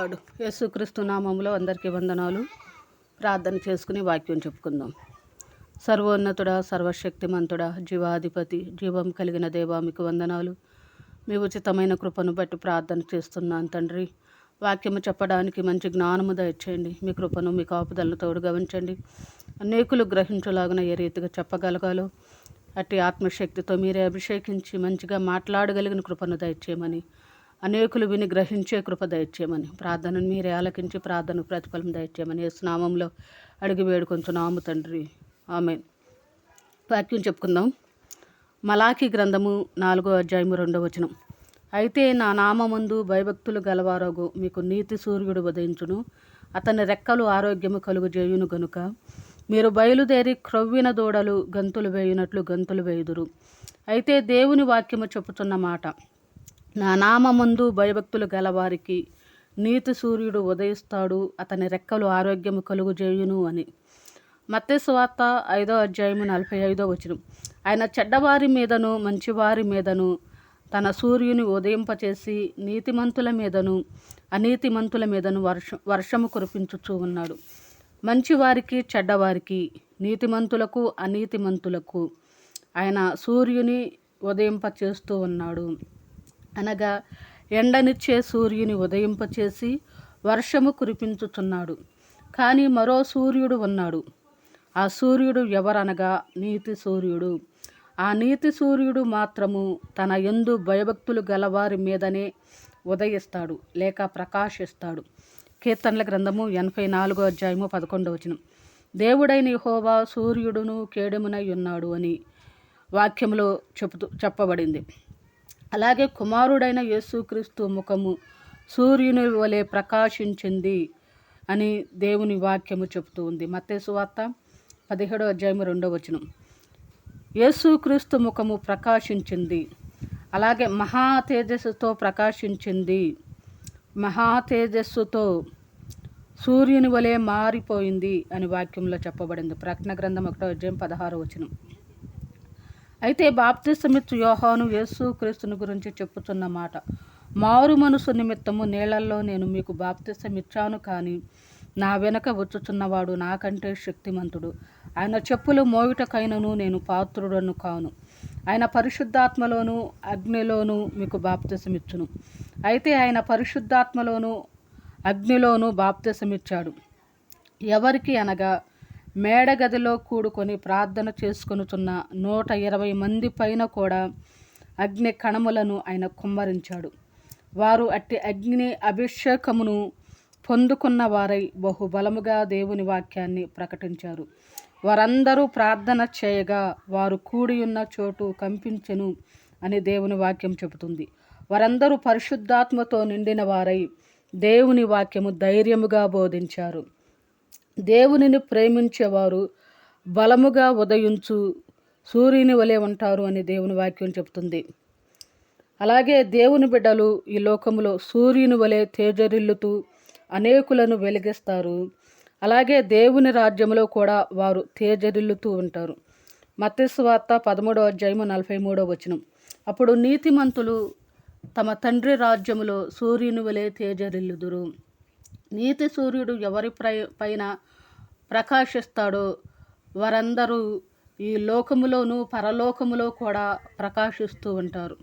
వాడు యేసుక్రీస్తు నామంలో అందరికీ వందనాలు. ప్రార్థన చేసుకుని వాక్యం చెప్పుకుందాం. సర్వోన్నతుడ సర్వశక్తిమంతుడ జీవాధిపతి జీవం కలిగిన దేవా మీకు వందనాలు. మీ ఉచితమైన కృపను బట్టి ప్రార్థన చేస్తున్నాను తండ్రి. వాక్యము చెప్పడానికి మంచి జ్ఞానము దయచేయండి. మీ కృపను మీ కాపుదలను తోడుగా ఉంచండి అనేకులు గ్రహించలాగిన ఏ రీతిగా చెప్పగలగాలో అట్టి ఆత్మశక్తితో మీరే అభిషేకించి మంచిగా మాట్లాడగలిగిన కృపను దయచేయమని అనేకులు విని గ్రహించే కృప దయచేయమని ప్రార్థనను మీరే ఆలకించి ప్రార్థనకు ప్రతిఫలం దయచేయమని స్నామంలో అడిగి వేడుకొంచున్నాము తండ్రి. ఆమె వాక్యం చెప్పుకుందాం. మలాఖీ గ్రంథము నాలుగో అధ్యాయము రెండో వచనం. అయితే నా నామందు భయభక్తులు గలవారోగు మీకు నీతి సూర్యుడు ఉదయించును. అతని రెక్కలు ఆరోగ్యము కలుగు చేయును గనుక. మీరు బయలుదేరి క్రొవ్విన దూడలు గంతులు వేయునట్లు గంతులు వేయుదురు. అయితే దేవుని వాక్యము చెప్పుతున్న మాట నా నామందు భయభక్తులు గలవారికి నీతి సూర్యుడు ఉదయిస్తాడు అతని రెక్కలు ఆరోగ్యము కలుగు చేయును అని మత్స్యవార్త ఐదో అధ్యాయము నలభై ఐదో వచనం. ఆయన చెడ్డవారి మీదను మంచివారి మీదను తన సూర్యుని ఉదయింపచేసి నీతిమంతుల మీదను అనీతిమంతుల మీదను వర్షం వర్షము కురిపించుచూ ఉన్నాడు. మంచివారికి చెడ్డవారికి నీతిమంతులకు అనీతిమంతులకు ఆయన సూర్యుని ఉదయింపచేస్తూ ఉన్నాడు. అనగా ఎండనిచ్చే సూర్యుని ఉదయింపచేసి వర్షము కురిపించుచున్నాడు. కానీ మరో సూర్యుడు ఉన్నాడు. ఆ సూర్యుడు ఎవరనగా నీతి సూర్యుడు. ఆ నీతి సూర్యుడు మాత్రము తన ఎందు భయభక్తులు గలవారి మీదనే ఉదయిస్తాడు లేక ప్రకాశిస్తాడు. కీర్తనల గ్రంథము ఎనభై నాలుగో అధ్యాయము పదకొండవ వచనం. దేవుడైన హోవా సూర్యుడును కేడెమునై ఉన్నాడు అని వాక్యంలో చెబుతూ చెప్పబడింది. అలాగే కుమారుడైన యేసుక్రీస్తు ముఖము సూర్యుని వలె ప్రకాశించింది అని దేవుని వాక్యము చెబుతూ ఉంది. మత్తేసు వార్త పదిహేడో అధ్యాయం రెండో వచనం. యేసుక్రీస్తు ముఖము ప్రకాశించింది. అలాగే మహా తేజస్సుతో ప్రకాశించింది. మహా తేజస్సుతో సూర్యుని వలె మారిపోయింది అని వాక్యంలో చెప్పబడింది. ప్రకటన గ్రంథం ఒకటో అధ్యాయం పదహారో వచనం. అయితే బాప్తిసమిత్తు యోహాను యేసు క్రీస్తుని గురించి చెప్పుచున్న మాట మారు మనసు నిమిత్తము నీళ్ళలో నేను మీకు బాప్తిసమిచ్చాను కానీ నా వెనక వచ్చుచున్నవాడు నాకంటే శక్తిమంతుడు. ఆయన చెప్పులు మోయుటకైనను నేను పాత్రుడను కాను. ఆయన పరిశుద్ధాత్మలోను అగ్నిలోను మీకు బాప్తిసమిచ్చును. అయితే ఆయన పరిశుద్ధాత్మలోను అగ్నిలోను బాప్తిసమిచ్చాడు. ఎవరికి అనగా మేడగదిలో కూడుకొని ప్రార్థన చేసుకొనుచున్న నూట ఇరవై మంది పైన కూడా అగ్ని కణములను ఆయన కుమ్మరించాడు. వారు అట్టి అగ్ని అభిషేకమును పొందుకున్న వారై బహుబలముగా దేవుని వాక్యాన్ని ప్రకటించారు. వారందరూ ప్రార్థన చేయగా వారు కూడి ఉన్న చోటు కంపించెను అని దేవుని వాక్యం చెబుతుంది. వారందరూ పరిశుద్ధాత్మతో నిండిన వారై దేవుని వాక్యము ధైర్యముగా బోధించారు. దేవునిని ప్రేమించేవారు బలముగా ఉదయించు సూర్యుని వలె ఉంటారు అని దేవుని వాక్యం చెబుతుంది. అలాగే దేవుని బిడ్డలు ఈ లోకములో సూర్యుని వలె తేజరిల్లుతూ అనేకులను వెలిగిస్తారు. అలాగే దేవుని రాజ్యంలో కూడా వారు తేజరిల్లుతూ ఉంటారు. మత్స్వార్త పదమూడవ అధ్యాయము నలభై మూడవ వచనం. అప్పుడు నీతిమంతులు తమ తండ్రి రాజ్యములో సూర్యుని వలె తేజరిల్లుదురు. నీతి సూర్యుడు ఎవరి పైన ప్రకాశిస్తాడో వారందరూ ఈ లోకములోను పరలోకములో కూడా ప్రకాశిస్తూ ఉంటారు.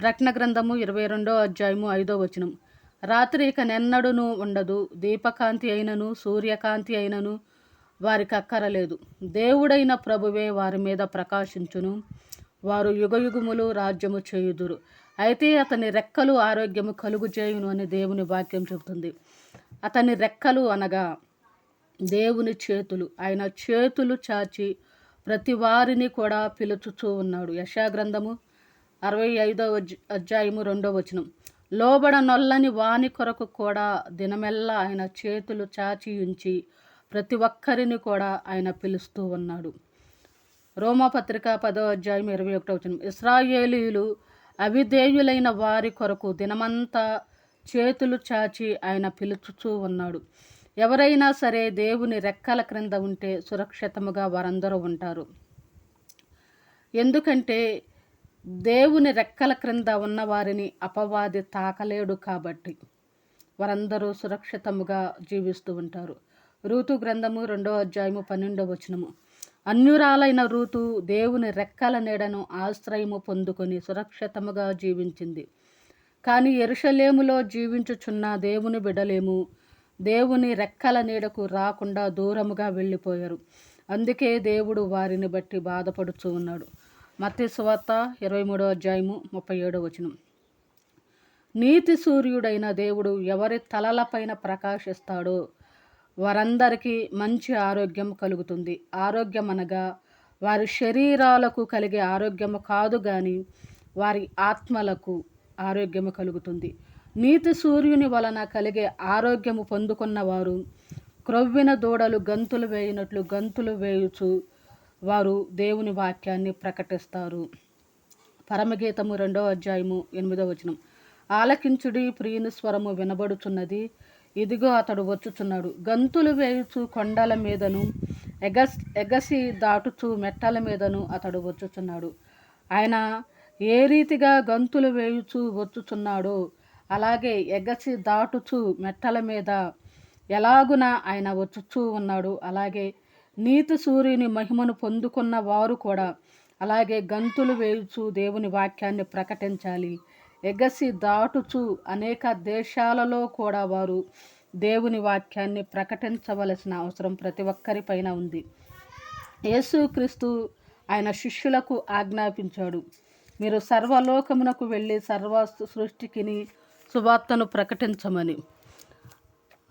ప్రకటన గ్రంథము ఇరవై రెండో అధ్యాయము ఐదో వచనం. రాత్రి ఇక నెన్నడును ఉండదు దీపకాంతి అయినను సూర్యకాంతి అయినను వారికి అక్కరలేదు. దేవుడైన ప్రభువే వారి మీద ప్రకాశించును వారు యుగయుగములు రాజ్యము చేయుదురు. అయితే అతని రెక్కలు ఆరోగ్యము కలుగు చేయును అని దేవుని వాక్యం చెబుతుంది. అతని రెక్కలు అనగా దేవుని చేతులు. ఆయన చేతులు చాచి ప్రతి వారిని కూడా పిలుచుచూ ఉన్నాడు. యశాగ్రంథము అరవై ఐదవ అధ్యాయము రెండో వచనం. లోబడ నొల్లని వాని కొరకు కూడా దినమెల్లా ఆయన చేతులు చాచి ఉంచి ప్రతి ఒక్కరిని కూడా ఆయన పిలుస్తూ ఉన్నాడు. రోమపత్రిక పదో అధ్యాయం ఇరవై ఒకటో వచనం. ఇస్రాయేలీలు అవిధేయులైన వారి కొరకు దినమంతా చేతులు చాచి ఆయన పిలుచుచూ ఉన్నాడు. ఎవరైనా సరే దేవుని రెక్కల క్రింద ఉంటే సురక్షితముగా వారందరూ ఉంటారు. ఎందుకంటే దేవుని రెక్కల క్రింద ఉన్న వారిని అపవాది తాకలేడు కాబట్టి వారందరూ సురక్షితముగా జీవిస్తూ ఉంటారు. ఋతు గ్రంథము రెండో అధ్యాయము పన్నెండవ వచనము. అన్యురాలైన ఋతు దేవుని రెక్కల నీడను ఆశ్రయము పొందుకొని సురక్షితముగా జీవించింది. కానీ ఎరుషలేములో జీవించుచున్న దేవుని బిడలేము దేవుని రెక్కల నీడకు రాకుండా దూరముగా వెళ్ళిపోయారు. అందుకే దేవుడు వారిని బట్టి బాధపడుచూ ఉన్నాడు. మత్తి సువార్త ఇరవై మూడో అధ్యాయము ముప్పై ఏడో వచనం. నీతి సూర్యుడైన దేవుడు ఎవరి తలలపైన ప్రకాశిస్తాడో వారందరికీ మంచి ఆరోగ్యం కలుగుతుంది. ఆరోగ్యం అనగా వారి శరీరాలకు కలిగే ఆరోగ్యము కాదు కానీ వారి ఆత్మలకు ఆరోగ్యము కలుగుతుంది. నీతి సూర్యుని వలన కలిగే ఆరోగ్యము పొందుకున్న వారు క్రొవ్విన దూడలు గంతులు వేయినట్లు గంతులు వేయుచు వారు దేవుని వాక్యాన్ని ప్రకటిస్తారు. పరమగీతము రెండవ అధ్యాయము ఎనిమిదో వచనం. ఆలకించుడి ప్రియుని స్వరము వినబడుచున్నది. ఇదిగో అతడు వచ్చుచున్నాడు. గంతులు వేయుచు కొండల మీదను ఎగస్ ఎగసి దాటుచు మెట్టల మీదను అతడు వచ్చుచున్నాడు. ఆయన ఏ రీతిగా గంతులు వేయుచు వచ్చుచున్నాడో అలాగే ఎగసి దాటుచు మెట్టల మీద ఎలాగున ఆయన వచ్చుచూ ఉన్నాడు. అలాగే నీతి సూర్యుని మహిమను పొందుకున్న వారు కూడా అలాగే గంతులు వేయుచు దేవుని వాక్యాన్ని ప్రకటించాలి. ఎగసి దాటుచు అనేక దేశాలలో కూడా వారు దేవుని వాక్యాన్ని ప్రకటించవలసిన అవసరం ప్రతి ఒక్కరిపైన ఉంది. యేసుక్రీస్తు ఆయన శిష్యులకు ఆజ్ఞాపించాడు. మీరు సర్వలోకమునకు వెళ్ళి సర్వ సృష్టికిని సువార్తను ప్రకటించమని.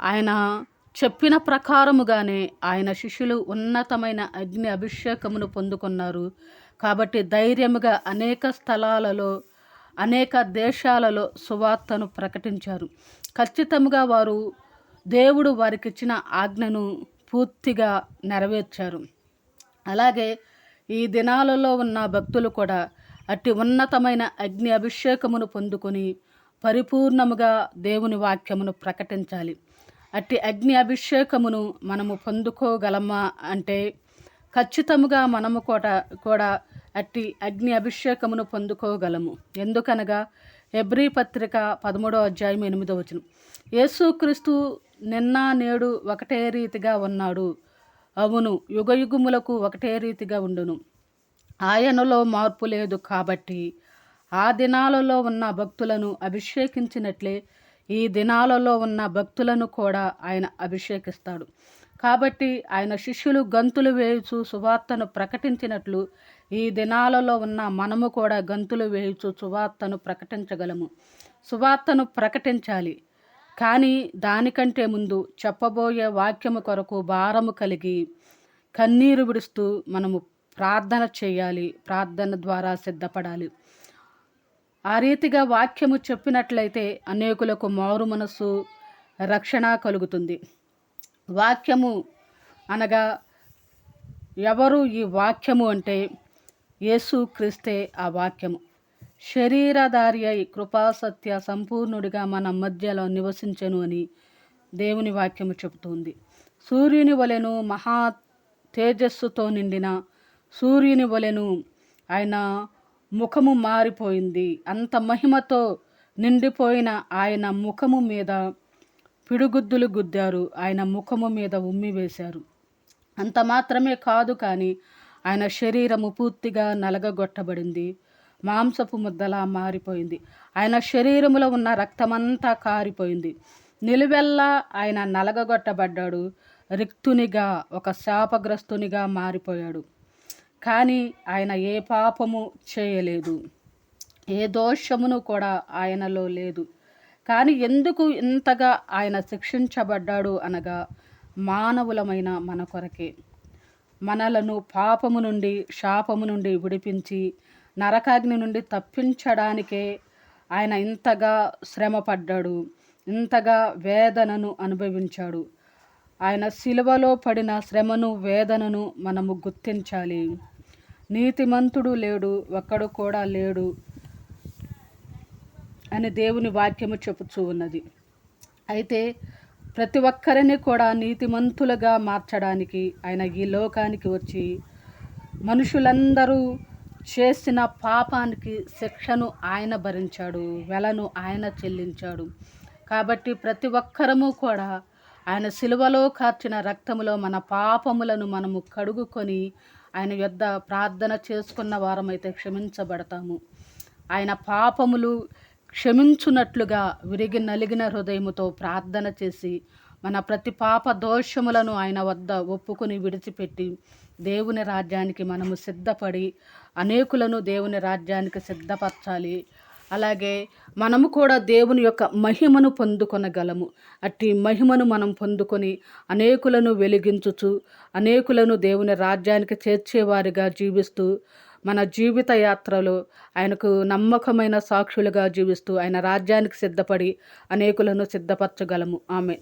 ఆయన చెప్పిన ప్రకారముగానే ఆయన శిష్యులు ఉన్నతమైన అగ్ని అభిషేకమును పొందుకున్నారు. కాబట్టి ధైర్యముగా అనేక స్థలాలలో అనేక దేశాలలో సువార్తను ప్రకటించారు. ఖచ్చితంగా వారు దేవుడు వారికి ఇచ్చిన ఆజ్ఞను పూర్తిగా నెరవేర్చారు. అలాగే ఈ దినాలలో ఉన్న భక్తులు కూడా అట్టి ఉన్నతమైన అగ్ని అభిషేకమును పొందుకొని పరిపూర్ణముగా దేవుని వాక్యమును ప్రకటించాలి. అట్టి అగ్ని అభిషేకమును మనము పొందుకోగలమా అంటే ఖచ్చితముగా మనము కూడా కూడా అట్టి అగ్ని అభిషేకమును పొందుకోగలము. ఎందుకనగా ఎబ్రి పత్రిక పదమూడో అధ్యాయం ఎనిమిదో వచనం. యేసుక్రీస్తు నిన్న నేడు ఒకటే రీతిగా ఉన్నాడు. అవును యుగయుగములకు ఒకటే రీతిగా ఉండును. ఆయనలో మార్పు లేదు కాబట్టి ఆ దినాలలో ఉన్న భక్తులను అభిషేకించినట్లే ఈ దినాలలో ఉన్న భక్తులను కూడా ఆయన అభిషేకిస్తాడు. కాబట్టి ఆయన శిష్యులు గంతులు వేయుచు సువార్తను ప్రకటించినట్లు ఈ దినాలలో ఉన్న మనము కూడా గంతులు వేయుచు సువార్తను ప్రకటించగలము. సువార్తను ప్రకటించాలి. కానీ దానికంటే ముందు చెప్పబోయే వాక్యము కొరకు భారము కలిగి కన్నీరు విడుస్తూ మనము ప్రార్థన చేయాలి ప్రార్థన ద్వారా సిద్ధపడాలి. ఆ రీతిగా వాక్యము చెప్పినట్లయితే అనేకులకు మారు మనస్సు రక్షణ కలుగుతుంది. వాక్యము అనగా ఎవరు ఈ వాక్యము అంటే యేసు క్రీస్తే ఆ వాక్యము. శరీరధారి అయి కృపాసత్య సంపూర్ణుడిగా మన మధ్యలో నివసించెను అని దేవుని వాక్యము చెబుతుంది. సూర్యుని వలెను మహా తేజస్సుతో నిండిన సూర్యుని వలెను ఆయన ముఖము మారిపోయింది. అంత మహిమతో నిండిపోయిన ఆయన ముఖము మీద పిడుగుద్దులు గుద్దారు. ఆయన ముఖము మీద ఉమ్మి వేశారు. అంత మాత్రమే కాదు కానీ ఆయన శరీరము పూర్తిగా నలగగొట్టబడింది. మాంసపు ముద్దలా మారిపోయింది. ఆయన శరీరములో ఉన్న రక్తమంతా కారిపోయింది. నిలువెల్లా ఆయన నలగగొట్టబడ్డాడు. రిక్తునిగా ఒక శాపగ్రస్తునిగా మారిపోయాడు. కానీ ఆయన ఏ పాపము చేయలేదు. ఏ దోషమును కూడా ఆయనలో లేదు. కానీ ఎందుకు ఇంతగా ఆయన శిక్షించబడ్డాడు అనగా మానవులమైన మన కొరకే. మనలను పాపము నుండి శాపము నుండి విడిపించి నరకాగ్ని నుండి తప్పించడానికే ఆయన ఇంతగా శ్రమపడ్డాడు. ఇంతగా వేదనను అనుభవించాడు. ఆయన శిలువలో పడిన శ్రమను వేదనను మనము గుర్తించాలి. నీతిమంతుడు లేడు ఒక్కడు కూడా లేడు అని దేవుని వాక్యము చెప్పుచూ ఉన్నది. అయితే ప్రతి ఒక్కరిని కూడా నీతిమంతులుగా మార్చడానికి ఆయన ఈ లోకానికి వచ్చి మనుషులందరూ చేసిన పాపానికి శిక్షను ఆయన భరించాడు వెలను ఆయన చెల్లించాడు. కాబట్టి ప్రతి ఒక్కరము కూడా ఆయన సిలువలో కార్చిన రక్తములో మన పాపములను మనము కడుగుకొని ఆయన యొద్ద ప్రార్థన చేసుకున్న వారమైతే క్షమించబడతాము. ఆయన పాపములు క్షమించున్నట్లుగా విరిగి నలిగిన హృదయముతో ప్రార్థన చేసి మన ప్రతి పాప దోషములను ఆయన వద్ద ఒప్పుకొని విడిచిపెట్టి దేవుని రాజ్యానికి మనము సిద్ధపడి అనేకులను దేవుని రాజ్యానికి సిద్ధపరచాలి. అలాగే మనము కూడా దేవుని యొక్క మహిమను పొందుకొనగలము. అట్టి మహిమను మనం పొందుకొని అనేకులను వెలిగించుచు అనేకులను దేవుని రాజ్యానికి చేర్చేవారిగా జీవిస్తూ మన జీవిత యాత్రలో ఆయనకు నమ్మకమైన సాక్షులుగా జీవిస్తూ ఆయన రాజ్యానికి సిద్ధపడి అనేకులను సిద్ధపరచగలము. ఆమె